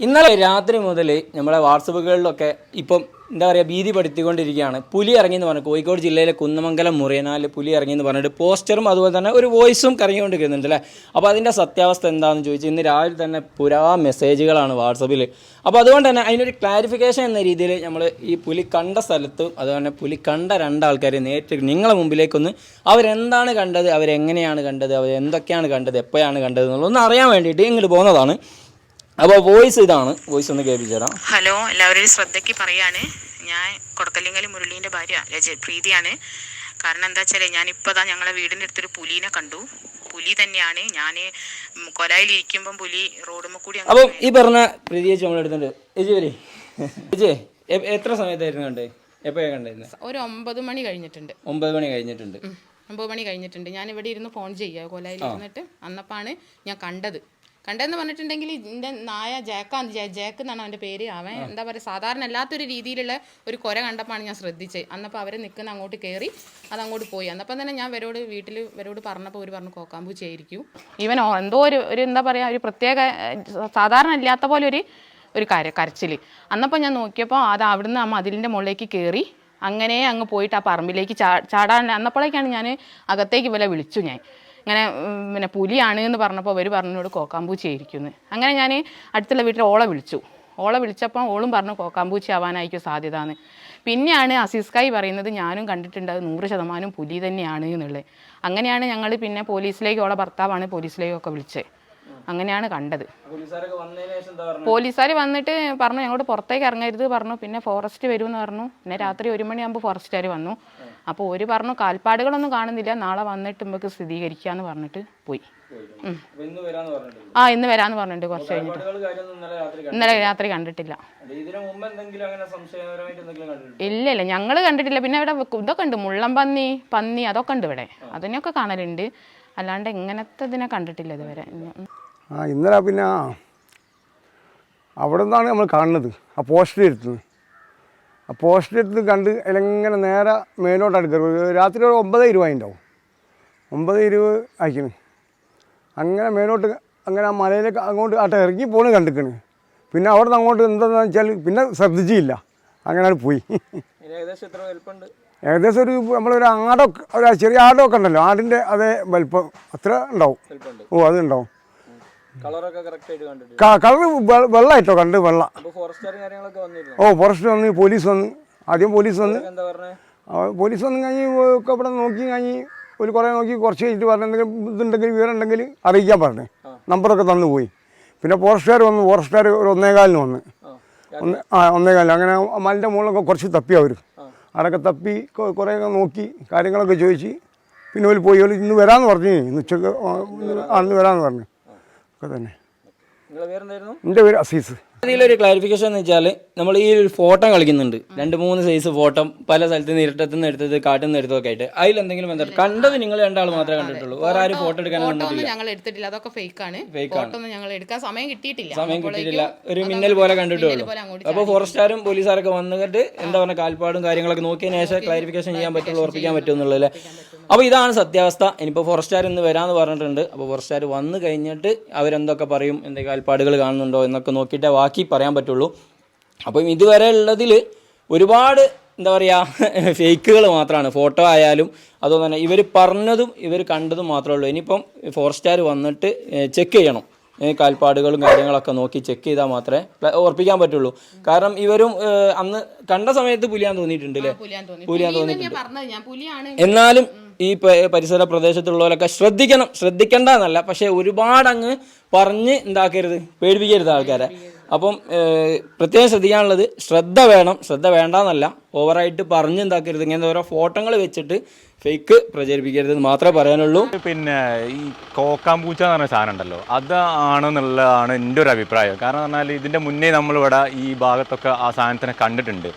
ഇന്നലെ രാത്രി മുതൽ നമ്മളെ വാട്സപ്പുകളിലൊക്കെ ഇപ്പം എന്താ പറയുക ഭീതി പഠിത്തിക്കൊണ്ടിരിക്കുകയാണ് പുലി ഇറങ്ങി എന്ന് പറഞ്ഞു കോഴിക്കോട് ജില്ലയിലെ കുന്നമംഗലം മുറിയനാല് പുലി ഇറങ്ങി എന്ന് പറഞ്ഞിട്ട് പോസ്റ്ററും അതുപോലെ തന്നെ ഒരു വോയിസും കറങ്ങിക്കൊണ്ടിരിക്കുന്നുണ്ട് അല്ലേ? അപ്പോൾ അതിന്റെ സത്യാവസ്ഥ എന്താണെന്ന് ചോദിച്ചാൽ ഇന്ന് രാവിലെ തന്നെ പുരാ മെസ്സേജുകളാണ് വാട്സപ്പിൽ അപ്പോൾ അതുകൊണ്ട് തന്നെ അതിനൊരു ക്ലാരിഫിക്കേഷൻ എന്ന രീതിയിൽ നമ്മൾ ഈ പുലി കണ്ട സ്ഥലത്തും അതുപോലെ പുലി കണ്ട രണ്ടാൾക്കാരെ നേരിട്ട് നിങ്ങളെ മുമ്പിലേക്കൊന്ന് അവരെന്താണ് കണ്ടത് അവരെങ്ങനെയാണ് കണ്ടത് അവരെന്തൊക്കെയാണ് കണ്ടത് എപ്പോഴാണ് കണ്ടത് എന്നുള്ളതൊന്ന് അറിയാൻ വേണ്ടിയിട്ട് ഇങ്ങോട്ട് പോകുന്നതാണ്. അപ്പോൾ വോയിസ് ഇതാണ്. വോയിസ് ഒന്ന് കേൾപ്പിച്ചു തരാം. ഹലോ എല്ലാവരുടെയും ശ്രദ്ധയ്ക്ക് പറയാണ്. ഞാൻ കൊടക്കല്ലിങ്ങൽ മുരളീന്റെ ഭാര്യ രജ പ്രീതിയാണ്. കാരണം എന്താ വെച്ചാൽ ഞാനിപ്പോൾ ദാ ഞങ്ങളെ വീടിന്റെ അടുത്തൊരു പുലീനെ കണ്ടു. പുലി തന്നെയാണ്. ഞാൻ കൊലായിലിരിക്കുമ്പം പുലി റോഡുമ്മ കൂടി അപ്പൊ ഈ പറഞ്ഞ പ്രീതിയെ ചേച്ചി നമ്മൾ എടുത്തിട്ടുണ്ട്. ചേച്ചി വരെ. ചേച്ചി എത്ര സമയത്തായിരുന്നു കണ്ടേ? എപ്പോഴാണ് കണ്ടായിരുന്നത് ഒരു ഒമ്പത് മണി കഴിഞ്ഞിട്ടുണ്ട്. ഒമ്പത് മണി കഴിഞ്ഞിട്ടുണ്ട്. ഒമ്പത് മണി കഴിഞ്ഞിട്ടുണ്ട്. ഞാൻ ഇവിടെ ഇരുന്ന് ഫോൺ ചെയ്യുക കൊലായിൽ ഇരുന്നിട്ട് അന്നപ്പാണ് ഞാൻ കണ്ടത്. കണ്ടതെന്ന് പറഞ്ഞിട്ടുണ്ടെങ്കിൽ ഇതിന്റെ നായ ജാക്കാന്ന് ജാ- ജാക്ക് എന്നാണ് അവന്റെ പേര്. അവൻ എന്താ പറയുക സാധാരണ അല്ലാത്തൊരു രീതിയിലുള്ള ഒരു കുര കണ്ടപ്പോഴാണ് ഞാൻ ശ്രദ്ധിച്ചത്. അന്നപ്പോൾ അവരെ നിൽക്കുന്ന അങ്ങോട്ട് കയറി അത് അങ്ങോട്ട് പോയി. അന്നപ്പം തന്നെ ഞാൻ ഇവരോട് വീട്ടിൽ ഇവരോട് പറഞ്ഞപ്പോൾ ഒരു പറഞ്ഞു കോക്കാമ്പൂച്ചയായിരിക്കും ഇവൻ എന്തോ ഒരു ഒരു എന്താ പറയുക ഒരു പ്രത്യേക സാധാരണ ഇല്ലാത്ത പോലെ ഒരു ഒരു കര കരച്ചിൽ അന്നപ്പോൾ ഞാൻ നോക്കിയപ്പോൾ അത് അവിടുന്ന് ആ മതിലിന്റെ മുകളിലേക്ക് കയറി അങ്ങനെ അങ്ങ് പോയിട്ട് ആ പറമ്പിലേക്ക് ചാ ചാടാൻ അന്നപ്പോഴേക്കാണ് ഞാൻ അകത്തേക്ക് ഇവരെ വിളിച്ചു ഞാൻ. ഇങ്ങനെ പിന്നെ പുലിയാണ് എന്ന് പറഞ്ഞപ്പോൾ അവർ പറഞ്ഞോട് കോക്കാമ്പൂച്ചയായിരിക്കുന്നു അങ്ങനെ ഞാൻ അടുത്തുള്ള വീട്ടിൽ ഓളെ വിളിച്ചു. ഓളെ വിളിച്ചപ്പോൾ ഓളും പറഞ്ഞു കോക്കാമ്പൂച്ചി ആവാനായിരിക്കും സാധ്യത എന്ന് പിന്നെയാണ് അസീസ്കായി പറയുന്നത് ഞാനും കണ്ടിട്ടുണ്ട് അത് നൂറ് ശതമാനം പുലി തന്നെയാണ് എന്നുള്ളത് അങ്ങനെയാണ് ഞങ്ങൾ പിന്നെ പോലീസിലേക്ക് ഓളെ ഭർത്താവാണ് പോലീസിലേക്കൊക്കെ വിളിച്ചത് അങ്ങനെയാണ് കണ്ടത്. പോലീസുകാർ വന്നിട്ട് പറഞ്ഞു ഞങ്ങളോട് പുറത്തേക്ക് ഇറങ്ങരുത് പറഞ്ഞു. പിന്നെ ഫോറസ്റ്റ് വരുമെന്ന് പറഞ്ഞു. പിന്നെ രാത്രി ഒരു മണിയാകുമ്പോൾ ഫോറസ്റ്റുകാർ വന്നു. അപ്പോൾ ഒരു പറഞ്ഞു കാൽപ്പാടുകളൊന്നും കാണുന്നില്ല. നാളെ വന്നിട്ട് നമുക്ക് സ്ഥിരീകരിക്കാന്ന് പറഞ്ഞിട്ട് പോയി. ആ ഇന്ന് വരാന്ന് പറഞ്ഞിട്ടുണ്ട്? ആ ഇന്ന് വരാമെന്ന് പറഞ്ഞിട്ടുണ്ട് കുറച്ച് കഴിഞ്ഞിട്ട്. ഇന്നലെ രാത്രി കണ്ടു ഇന്നലെ രാത്രി കണ്ടിട്ടില്ല. ഇതിനു മുമ്പ് എന്തെങ്കിലും അങ്ങനെ സംശയപരമായിട്ട് എന്തെങ്കിലും കണ്ടിട്ടുണ്ട്? ഇല്ല ഇല്ല. ഞങ്ങൾ കണ്ടിട്ടില്ല. പിന്നെ ഇവിടെ ഇതൊക്കെ ഉണ്ട്. മുള്ളം പന്നി പന്നി അതൊക്കെ ഉണ്ട് ഇവിടെ. അതിനൊക്കെ കാണലുണ്ട്. അല്ലാണ്ട് ഇങ്ങനത്തെ ഇതിനെ കണ്ടിട്ടില്ല ഇതുവരെ. ആ ഇന്നലെ പിന്നെ അവിടെ നിന്നാണ് നമ്മൾ കാണുന്നത്. ആ പോസ്റ്റർ എടുത്തത്. ആ പോസ്റ്റർ എടുത്ത് കണ്ട് അതിലെങ്ങനെ നേരെ മേലോട്ട് അടുക്കരുത് രാത്രി ഒരു ഒമ്പത് ഇരുപത് ഉണ്ടാവും ഒമ്പത് ഇരുപത് അയക്കണ് അങ്ങനെ മേലോട്ട് അങ്ങനെ ആ മലയിലേക്ക് അങ്ങോട്ട് ആട്ടെ ഇറങ്ങി പോണ് കണ്ടിക്കണ്. പിന്നെ അവിടെ നിന്ന് അങ്ങോട്ട് എന്താണെന്ന് വെച്ചാൽ പിന്നെ ശ്രദ്ധിച്ചില്ല. അങ്ങനെ അത് പോയി. ഏകദേശം ഒരു നമ്മളൊരു ആടൊക്കെ ഒരു ചെറിയ ആടൊക്കെ ഉണ്ടല്ലോ. ആടിന്റെ അതേ വലിപ്പം. അത്ര ഉണ്ടാവും. ഓ അത് കളർ വെള്ളമായിട്ടോ കണ്ട് വെള്ള. ഓ ഫോറസ്റ്റ് വന്ന് പോലീസ് വന്ന്. ആദ്യം പോലീസ് വന്ന്. പറഞ്ഞേ? പോലീസ് വന്ന് കഴിഞ്ഞ് ഒക്കെ ഇവിടെ നോക്കി കഴിഞ്ഞ് ഒരു കുറേ നോക്കി കുറച്ച് കഴിഞ്ഞിട്ട് പറഞ്ഞെങ്കിലും എന്തെങ്കിലും ഇതുണ്ടെങ്കിൽ വിവരം ഉണ്ടെങ്കിൽ അറിയിക്കാൻ പറഞ്ഞു. നമ്പറൊക്കെ തന്നു പോയി. പിന്നെ ഫോറസ്റ്റുകാർ വന്നു ഫോറസ്റ്റുകാർ ഒരു ഒന്നേകാലിന് വന്ന്. ഒന്ന് ആ ഒന്നേകാലിന്. അങ്ങനെ മലിന്റെ മുകളിലൊക്കെ കുറച്ച് തപ്പി അവർ അതൊക്കെ തപ്പി കുറേയൊക്കെ നോക്കി കാര്യങ്ങളൊക്കെ ചോദിച്ച്. പിന്നെ ഒരു പോയി ഇന്ന് വരാമെന്ന് പറഞ്ഞു. ഇന്ന് ഉച്ചയ്ക്ക് ഇന്ന് വരാമെന്ന് പറഞ്ഞു. ഒക്കെ തന്നെ. എന്റെ പേര് അസീസ്. ഇതിലൊരു ക്ലാരിഫിക്കേഷൻ എന്ന് വെച്ചാൽ നമ്മൾ ഈ ഒരു ഫോട്ടോ കളിക്കുന്നുണ്ട്. രണ്ട് മൂന്ന് സൈസ് ഫോട്ടോ പല സ്ഥലത്ത് നിന്ന് ഇരുട്ടത്തു നിന്ന് എടുത്തത് കാട്ടിൽ നിന്ന് എടുത്തതൊക്കെ ആയിട്ട്. അതിൽ എന്തെങ്കിലും ബന്ധം കണ്ടത് നിങ്ങൾ രണ്ടാൾ മാത്രമേ കണ്ടിട്ടുള്ളൂ. വേറെ ആരും ഫോട്ടോ എടുക്കാൻ കണ്ടിട്ടില്ല. ഞങ്ങൾ എടുത്തിട്ടില്ല. അതൊക്കെ ഫേക്ക് ആണ്. ഫേക്ക് ആണ്. ഞങ്ങൾ എടുക്കാൻ സമയം കിട്ടിയിട്ടില്ല. സമയം കിട്ടിയിട്ടില്ല. ഒരു മിന്നൽ പോലെ കണ്ടിട്ടുള്ളൂ അപ്പോൾ ഫോറസ്റ്റുകാരും പോലീസുകാരൊക്കെ വന്നിട്ട് എന്താ പറയുക കാൽപ്പാടും കാര്യങ്ങളൊക്കെ നോക്കിയതിന് ശേഷം ക്ലാരിഫിക്കേഷൻ ചെയ്യാൻ പറ്റുള്ളൂ ഉറപ്പിക്കാൻ പറ്റുമെന്നുള്ളതല്ലേ അപ്പോൾ ഇതാണ് സത്യാവസ്ഥ. ഇനിയിപ്പോൾ ഫോറസ്റ്റുകാർ ഇന്ന് വരാമെന്ന് പറഞ്ഞിട്ടുണ്ട്. അപ്പോൾ ഫോറസ്റ്റുകാർ വന്നു കഴിഞ്ഞിട്ട് അവരെന്തൊക്കെ പറയും എന്തെങ്കിലും കാൽപ്പാടുകൾ കാണുന്നുണ്ടോ എന്നൊക്കെ നോക്കിയിട്ടേ ബാക്കി പറയാൻ പറ്റുള്ളൂ. അപ്പം ഇതുവരെ ഉള്ളതിൽ ഒരുപാട് എന്താ പറയുക ഫേക്കുകൾ മാത്രമാണ്. ഫോട്ടോ ആയാലും അതുപോലെ തന്നെ ഇവർ പറഞ്ഞതും ഇവർ കണ്ടതും മാത്രമേ ഉള്ളൂ. ഇനിയിപ്പം സ്റ്റാർ വന്നിട്ട് ചെക്ക് ചെയ്യണം. കാൽപ്പാടുകളും കാര്യങ്ങളൊക്കെ നോക്കി ചെക്ക് ചെയ്താൽ മാത്രമേ ഉറപ്പിക്കാൻ പറ്റുള്ളൂ. കാരണം ഇവരും അന്ന് കണ്ട സമയത്ത് പുലിയാൻ തോന്നിയിട്ടുണ്ട് അല്ലേ? പുലിയാൻ തോന്നി. പുലിയാൻ പുലി തോന്നിയിട്ടുണ്ട്. എന്നാലും ഈ പരിസര പ്രദേശത്തുള്ളവരൊക്കെ ശ്രദ്ധിക്കണം. ശ്രദ്ധിക്കേണ്ട എന്നല്ല പക്ഷേ ഒരുപാട് അങ്ങ് പറഞ്ഞ് എന്താക്കരുത് പേടിപ്പിക്കരുത് ആൾക്കാരെ. അപ്പം പ്രത്യേകം ശ്രദ്ധിക്കാനുള്ളത് ശ്രദ്ധ വേണം. ശ്രദ്ധ വേണ്ടാന്നല്ല. ഓവറായിട്ട് പറഞ്ഞ് എന്താക്കരുത്. ഇങ്ങനെ ഓരോ ഫോട്ടോകൾ വെച്ചിട്ട് ഫേക്ക് പ്രചരിപ്പിക്കരുത് മാത്രമേ പറയാനുള്ളൂ. പിന്നെ ഈ കോക്കാമ്പൂച്ച എന്ന് പറഞ്ഞ സാധനം ഉണ്ടല്ലോ അതാണെന്നുള്ളതാണ് എന്റെ ഒരു അഭിപ്രായം. കാരണം പറഞ്ഞാൽ ഇതിന്റെ മുന്നേ നമ്മളിവിടെ ഈ ഭാഗത്തൊക്കെ ആ സാധനത്തിനെ കണ്ടിട്ടുണ്ട്.